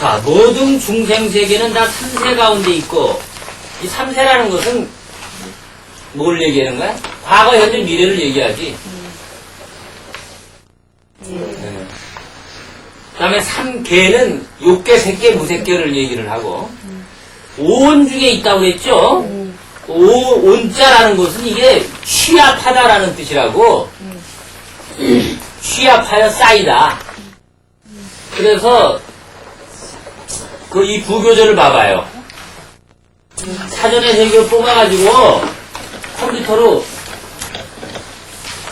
자, 모든 중생 세계는 다 3세 가운데 있고, 이 3세라는 것은 뭘 얘기하는 거야? 과거, 현재, 미래를 얘기하지. 네. 그 다음에 3계는 욕계, 색계, 무색계를 얘기를 하고, 오온 중에 있다고 그랬죠? 오, 온자라는 것은 이게 취합하다라는 뜻이라고, 취합하여 쌓이다. 그래서, 그 이 부교재를 봐봐요. 사전에서 이걸 뽑아가지고 컴퓨터로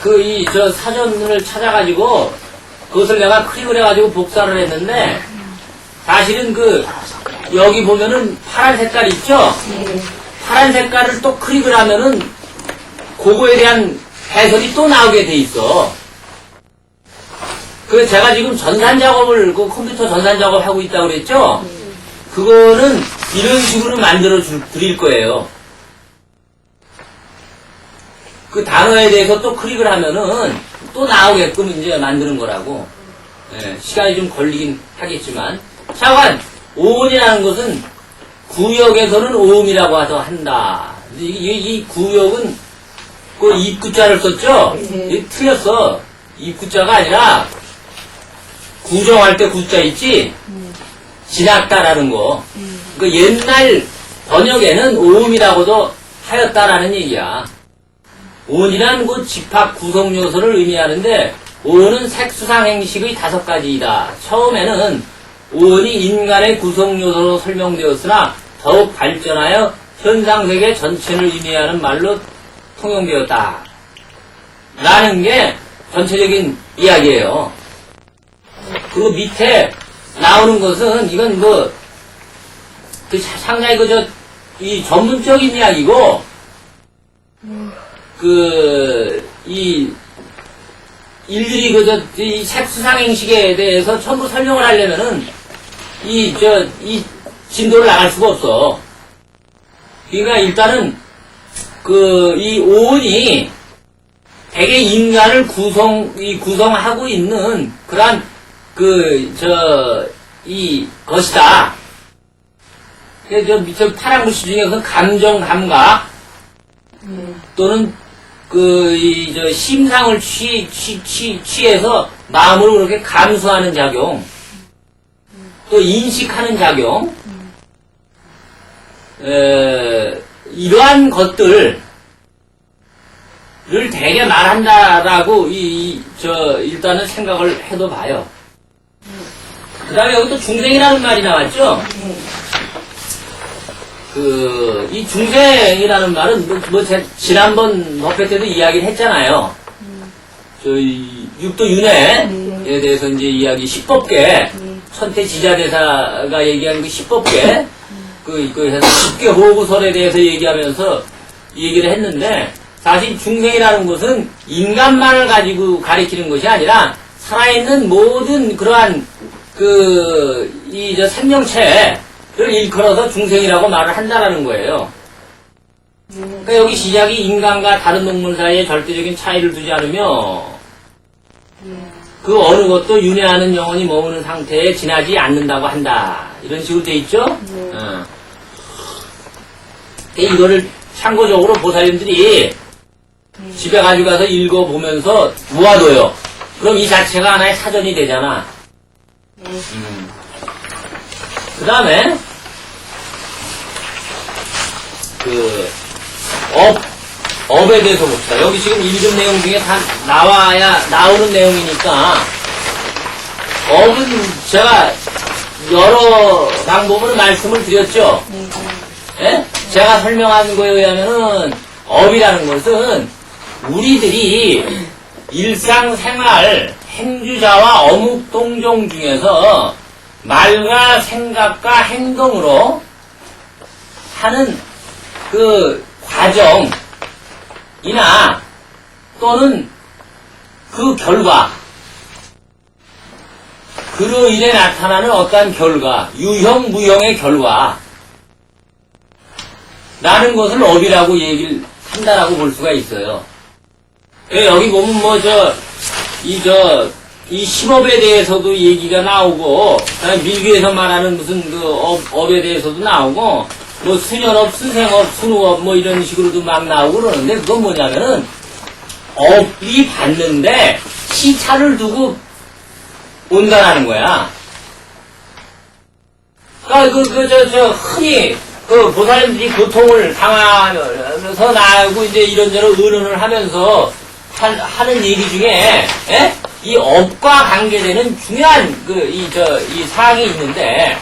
그 이 저 사전을 찾아가지고 그것을 내가 클릭을 해가지고 복사를 했는데 사실은 그 여기 보면은 파란 색깔 있죠? 파란 색깔을 또 클릭을 하면은 그거에 대한 해설이 또 나오게 돼 있어. 그 제가 지금 전산 작업을 그 컴퓨터 전산 작업 하고 있다고 그랬죠? 그거는 이런 식으로 만들어 줄, 드릴 거예요. 그 단어에 대해서 또 클릭을 하면은 또 나오게끔 이제 만드는 거라고. 예, 시간이 좀 걸리긴 하겠지만. 차관, 오음이라는 것은 구역에서는 오음이라고 하서 한다. 이, 이, 이 구역은 그 입구자를 썼죠? 네. 틀렸어. 입구자가 아니라 구정할 때 구자 있지? 지났다라는 거. 그 옛날 번역에는 오음이라고도 하였다라는 얘기야. 오은이란 그 집합 구성 요소를 의미하는데 오은은 색수상 행식의 다섯 가지이다. 처음에는 오은이 인간의 구성 요소로 설명되었으나 더욱 발전하여 현상 세계 전체를 의미하는 말로 통용되었다. 라는 게 전체적인 이야기예요. 그리고 밑에 나오는 것은 이건 뭐, 그 상당히 그 저, 이 전문적인 이야기고, 그, 이, 일일이 그 저, 이 색수상행식에 대해서 전부 설명을 하려면은, 이, 저, 이 진도를 나갈 수가 없어. 그러니까 일단은, 그, 이 오온이 대개 인간을 구성, 이 구성하고 있는 그러한 그, 저, 이 것이다. 그저 밑에 파란 글씨 중에서는 감정, 감각, 또는 그, 이, 저, 심상을 취, 취, 취, 취해서 마음으로 그렇게 감수하는 작용, 또 인식하는 작용, 에, 이러한 것들을 대개 말한다라고, 이, 이, 저, 일단은 생각을 해도 봐요. 그 다음에 여기 또 중생이라는 말이 나왔죠? 그, 이 중생이라는 말은, 뭐, 뭐 제, 지난번 법회 때도 이야기를 했잖아요. 저희, 육도 윤회에 대해서 이제 이야기, 십법계, 천태지자대사가 얘기한 그 십법계, 그, 그, 해서 십계 호구설에 대해서 얘기하면서 얘기를 했는데, 사실 중생이라는 것은 인간만을 가지고 가리키는 것이 아니라, 살아있는 모든 그러한 그, 이, 저, 생명체를 일컬어서 중생이라고 말을 한다라는 거예요. 그러니까 여기 시작이 인간과 다른 동물 사이에 절대적인 차이를 두지 않으며, 그 어느 것도 윤회하는 영혼이 머무는 상태에 지나지 않는다고 한다. 이런 식으로 돼 있죠? 어. 근데 이거를 참고적으로 보살님들이 집에 가지고 가서 읽어보면서 모아둬요. 그럼 이 자체가 하나의 사전이 되잖아. 그 다음에, 그, 업, 업에 대해서 봅시다. 여기 지금 읽은 내용 중에 다 나와야, 나오는 내용이니까, 업은 제가 여러 방법으로 말씀을 드렸죠. 예? 제가 설명한 거에 의하면은, 업이라는 것은, 우리들이 일상생활 행주자와 어묵 동종 중에서 말과 생각과 행동으로 하는 그 과정이나 또는 그 결과 그로 인해 나타나는 어떠한 결과 유형 무형의 결과 라는 것을 업이라고 얘기를 한다라고 볼 수가 있어요. 예, 여기 보면 뭐저 이 저이 실업에 대해서도 얘기가 나오고, 그다음에 밀교에서 말하는 무슨 그 업, 업에 대해서도 나오고, 뭐 수년업, 수생업, 순우업 뭐 이런 식으로도 막 나오고 그러는데 그건 뭐냐면은 업이 받는데 시차를 두고 온다라는 거야. 그러니까 그, 그, 저, 저, 흔히, 그, 보살님들이 고통을 당하면서 나하고 이제 이런저런 의논을 하면서 한, 하는 얘기 중에, 예? 이 업과 관계되는 중요한 그, 이, 저, 이 사항이 있는데,